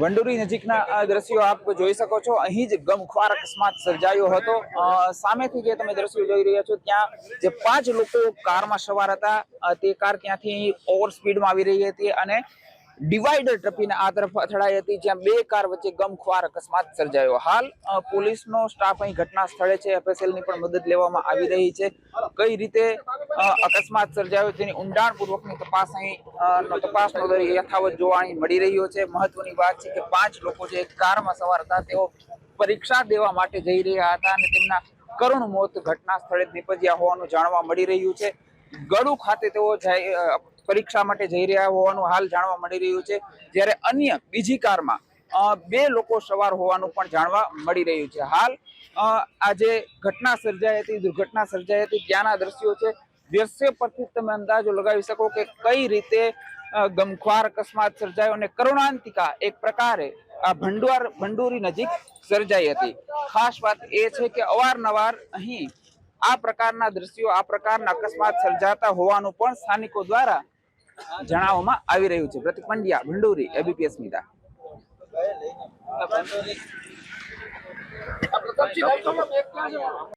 વંડોરી નજીકના દ્રશ્યો આપ જોઈ શકો છો. અહીં જ ગમખ્વાર અકસ્માત સર્જાયો હતો. સામેથી જે તમે દ્રશ્યો જોઈ રહ્યા છો, ત્યાં જે પાંચ લોકો કારમાં સવાર હતા. તે કાર ત્યાંથી ઓવર સ્પીડમાં આવી રહી હતી અને ડિવાઈડર ટપીને આ તરફ અથડાઈ હતી, જ્યાં બે કાર વચ્ચે ગમખ્વાર અકસ્માત સર્જાયો. હાલ પોલીસનો સ્ટાફ અહીં ઘટના સ્થળે છે. એફએસએલની પણ મદદ લેવામાં આવી રહી છે. કઈ રીતે અકસ્માત સર્જાયો તેની ઊંડાણપૂર્વકની તપાસ અહીં તપાસનો દર યથાવત જોવા મળી રહ્યો છે. મહત્વની વાત છે કે પાંચ લોકો જે કારમાં સવાર હતા, તેઓ પરીક્ષા દેવા માટે જઈ રહ્યા હતા અને તેમના કરુણ મોત ઘટના સ્થળે નિપજ્યા હોવાનું જાણવા મળી રહ્યું છે. ગળુ ખાતે તેઓ પરીક્ષા માટે જઈ રહ્યા હોવાનું હાલ જાણવા મળી રહ્યું છે. જ્યારે અન્ય બીજી કારમાં બે લોકો સવાર હોવાનું પણ જાણવા મળી રહ્યું છે. હાલ આ જે ઘટના સર્જાઈ હતી, દુર્ઘટના સર્જાઈ હતી, ત્યાંના દ્રશ્યો છે. દ્રશ્ય પરથી તમે અંદાજો લગાવી શકો કે કઈ રીતે ગમખ્વાર અકસ્માત સર્જાયો અને કરુણાંતિકા એક પ્રકારે આ ભંડુઆર, ભંડુરી નજીક સર્જાઈ હતી. ખાસ વાત એ છે કે અવારનવાર અહીં આ પ્રકારના દ્રશ્યો, આ પ્રકારના અકસ્માત સર્જાતા હોવાનું પણ સ્થાનિકો દ્વારા જણાવવામાં આવી રહ્યું છે. Pratik Pandya, Bhanduri, ABPS media.